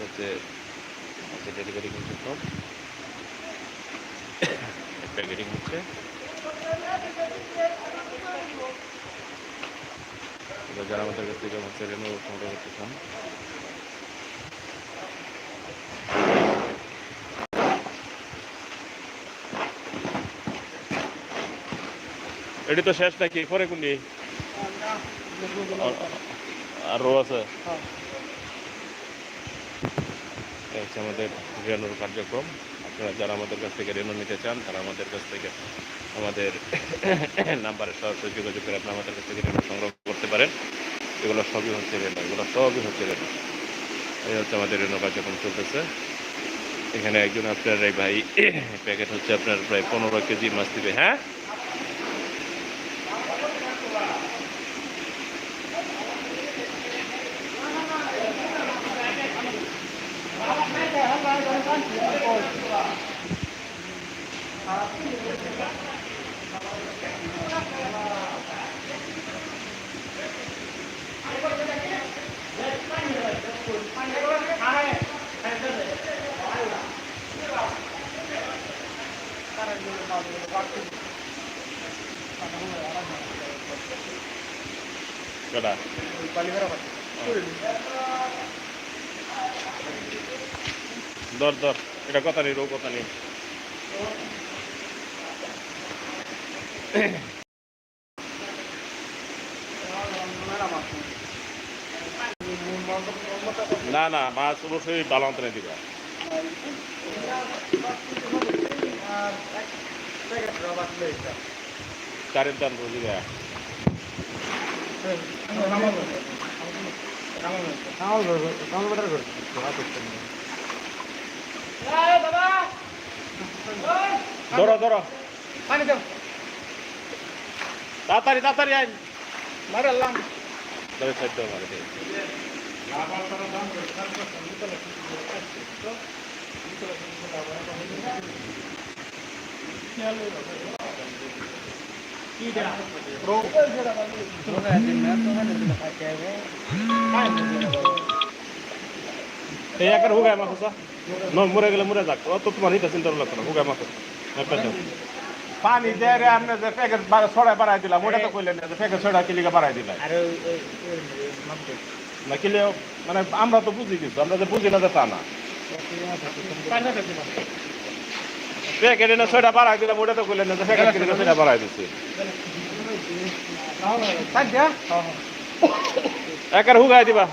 হচ্ছে হচ্ছে ডেলিভারি কিন্তু সব। প্যাকেটিং হচ্ছে। যারা আমাদের কাছ থেকে হচ্ছে রেনু সংগ্রহ করতে চান। এটি তো শেষ নাকি? পরে কোনটি আরও আছে? এই হচ্ছে আমাদের রেনুর কার্যক্রম। আপনারা যারা আমাদের কাছ থেকে রেনু নিতে চান, তারা আমাদের কাছ থেকে আমাদের নাম্বারে সরাসরি যোগাযোগ করে আপনারা আমাদের কাছ থেকে সংগ্রহ করতে পারেন। এগুলো সবই হচ্ছে রেনু এগুলো সবই হচ্ছে রেনু এই হচ্ছে আমাদের রেনু কার্যক্রম চলতেছে। এখানে একজন আপনার এই ভাই, প্যাকেট হচ্ছে আপনার প্রায় পনেরো কেজি মাছ দিবে হ্যাঁ? Berapa? Paling berapa? Kurang. দর দর এটা কথা নেই রো কথা নেই না না মাছ অবশ্যই বালান্তরে দিবা। দাম বুঝিবা ধরো ধরো। পানি দাও। তাড়াতাড়ি তাড়াতাড়ি আইন। মারালাম ধরে সাইড দাও মারে দিয়ে। এই একার হুগায় মাছ আছে ন মরে গেলে মরে যাক। অত তোমার হিতা চিন্তা পানি দিয়ে আপনি যে প্যাকেট ছড়াই বাড়াই দিলাম ওটা তো কইলেন না যে প্যাকেট ছড়াই কিলিকে বাড়াই দিলাম না কিলে মানে আমরা তো বুঝি কিছু আমরা যে বুঝি না যে তা না। প্যাকেটে না ছয়টা বাড়াই দিলাম ওটা তো কইলেন না যে প্যাকেট কিলিকে ছয়টা বাড়াই দিচ্ছি একার হুগাই দিবা।